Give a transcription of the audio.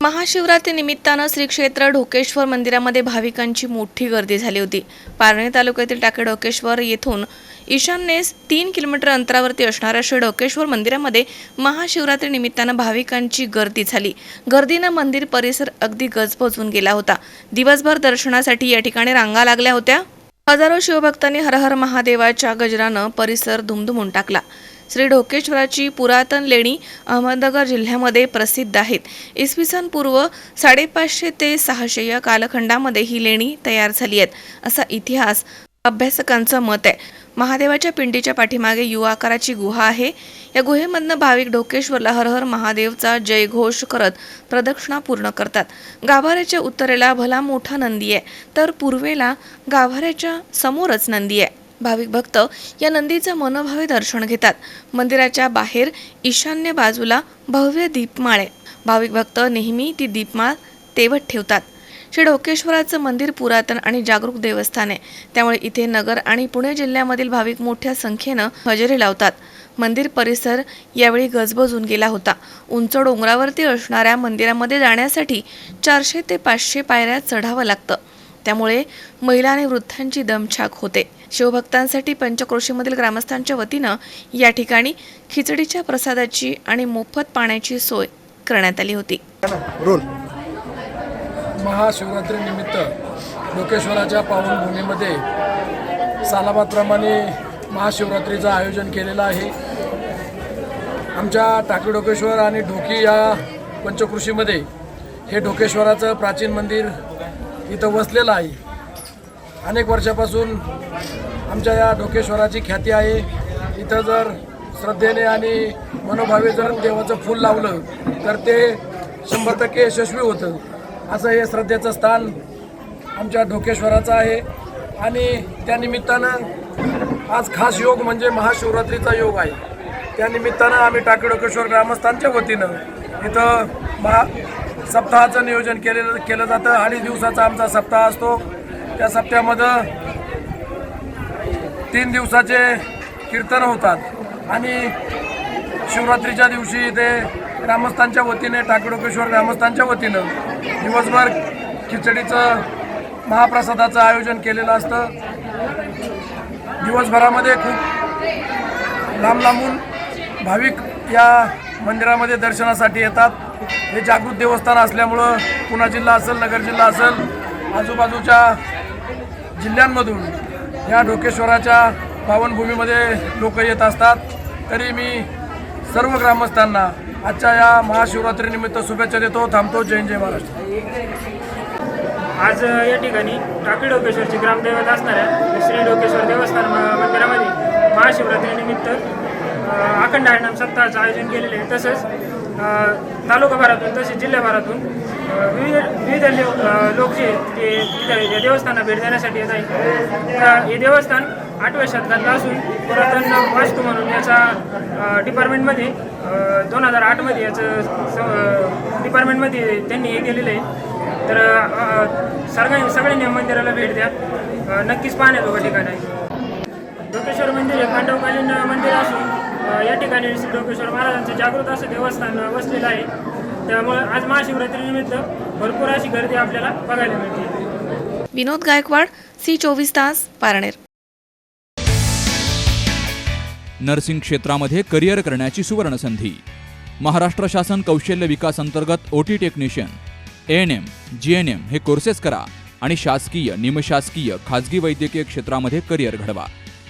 महाशिवरात्री निमित्तानं श्री क्षेत्र ढोकेश्वर मंदिरामध्ये भाविकांची मोठी गर्दी झाली होती. पारणे तालुक्यातील टाके ढोकेश्वर येथून ईशान्येस तीन किलोमीटर अंतरावरती असणाऱ्या श्री ढोकेश्वर मंदिरामध्ये महाशिवरात्री निमित्तानं भाविकांची गर्दी झाली. गर्दीनं मंदिर परिसर अगदी गजबजून गेला होता. दिवसभर दर्शनासाठी या ठिकाणी रांगा लागल्या होत्या. हजारो शिवभक्तांनी हर हर महादेवाच्या गजरानं परिसर धुमधुमून टाकला. श्री ढोकेश्वराची पुरातन लेणी अहमदनगर जिल्ह्यामध्ये प्रसिद्ध आहेत. इसवी सन पूर्व साडेपाचशे ते सहाशे या कालखंडामध्ये ही लेणी तयार झाली आहेत असा इतिहास अभ्यासकांचं मत आहे. महादेवाच्या पिंडीच्या पाठीमागे युवा आकाराची गुहा आहे. या गुहेमधनं भाविक ढोकेश्वरला हर हर महादेवचा जयघोष करत प्रदक्षिणा पूर्ण करतात. गाभाऱ्याच्या उत्तरेला भला मोठा नंदी आहे तर पूर्वेला गाभाऱ्याच्या समोरच नंदी आहे. भाविक भक्त या नंदीचं मनोभावे दर्शन घेतात. मंदिराच्या बाहेर ईशान्य बाजूला भव्य दीपमाळ. आहे भाविक भक्त नेहमी ती दीपमाळ तेवत ठेवतात. श्री ढोकेश्वराचं मंदिर पुरातन आणि जागरूक देवस्थान. आहे त्यामुळे इथे नगर आणि पुणे जिल्ह्यामधील भाविक मोठ्या संख्येनं हजेरी लावतात. मंदिर परिसर यावेळी गजबजून गेला होता. उंच डोंगरावरती असणाऱ्या मंदिरामध्ये जाण्यासाठी चारशे ते पाचशे पायऱ्या चढावं लागतं. त्यामुळे महिला आणि वृद्धांची दमछाक होते. शिवभक्तांसाठी पंचक्रोशीमधील ग्रामस्थांच्या वतीनं या ठिकाणी खिचडीच्या प्रसादाची आणि मोफत पाण्याची सोय करण्यात आली होती. रोल. महाशिवरात्रीनिमित्त लोकेश्वराच्या पावनभूमीमध्ये सालाबादप्रमाणे महाशिवरात्रीचं आयोजन केलेलं आहे. आमच्या टाकी डोकेश्वर आणि ढोकी या पंचकृषीमध्ये हे ढोकेश्वराचं प्राचीन मंदिर इथं वसलेलं आहे. अनेक वर्षापासून आमच्या या ढोकेश्वराची ख्याती आहे. इथं जर श्रद्धेने आणि मनोभावे जर देवाचं फूल लावलं तर ते शंभर टक्के यशस्वी होतं. असं हे श्रद्धेचं स्थान आमच्या ढोकेश्वराचं आहे. आणि त्यानिमित्तानं आज खास योग म्हणजे महाशिवरात्रीचा योग आहे. त्यानिमित्तानं आम्ही टाकी ढोकेश्वर ग्रामस्थांच्या वतीनं इथं महा सप्ताहाचं नियोजन केलेलं केलं जातं. अडीच दिवसाचा आमचा सप्ताह असतो. त्या सप्त्यामध्ये तीन दिवसाचे कीर्तन होतात. आणि शिवरात्रीच्या दिवशी ते ग्रामस्थांच्या वतीने टाकडोकेश्वर ग्रामस्थांच्या वतीनं दिवसभर खिचडीचं महाप्रसादाचं आयोजन केलेलं असतं. दिवसभरामध्ये खूप लांब लांबून भाविक या मंदिरामध्ये दर्शनासाठी येतात. हे जागृत देवस्थान असल्यामुळं पुणा जिल्हा असेल नगर जिल्हा असेल आजूबाजूच्या जिल्ह्यांमधून या ढोकेश्वराच्या पावनभूमीमध्ये लोक येत असतात. तरी मी सर्व ग्रामस्थांना आजच्या या महाशिवरात्रीनिमित्त शुभेच्छा देतो. थांबतो. जय जय महाराष्ट्र. आज या ठिकाणी टाकी डोकेश्वरची ग्रामदैवत असणाऱ्या श्री डोकेश्वर देवस्थान मंदिरामध्ये महाशिवरात्रीनिमित्त अखंड हरिनाम सप्ताहाचं आयोजन केलेले आहे. तसंच तालुकाभरातून तसेच जिल्ह्याभरातून विविध विविध लो- लोक जे ते देवस्थानाला भेट देण्यासाठी येत आहे तर हे देवस्थान आठव्या शतकातलं असून पुरातन वास्तू म्हणून याचा डिपार्टमेंटमध्ये दोन हजार आठमध्ये याचं स- डिपार्टमेंटमध्ये त्यांनी हे केलेलं आहे. तर सगळ्या सगळ्यांनी मंदिराला भेट द्या. नक्कीच पाहण्याजोगं ठिकाण आहे. डोकेश्वर मंदिर हे पांडवकालीन मंदिर असून या ठिकाणी श्री डोकेश्वर महाराजांचं जागृत असं देवस्थान वसलेलं आहे. त्यामुळे आज महाशिवरात्रीनिमित्त भरपूर अशी गर्दी आपल्याला बघायला मिळते. विनोद गायकवाड सी चोवीस तास पारनेर. नर्सिंग क्षेत्रामध्ये करिअर करण्याची सुवर्णसंधी. महाराष्ट्र शासन कौशल्य विकास अंतर्गत O T technician A N M G N M हे कोर्सेस करा आणि शासकीय निमशासकीय खाजगी वैद्यकीय क्षेत्रामध्ये करिअर घडवा.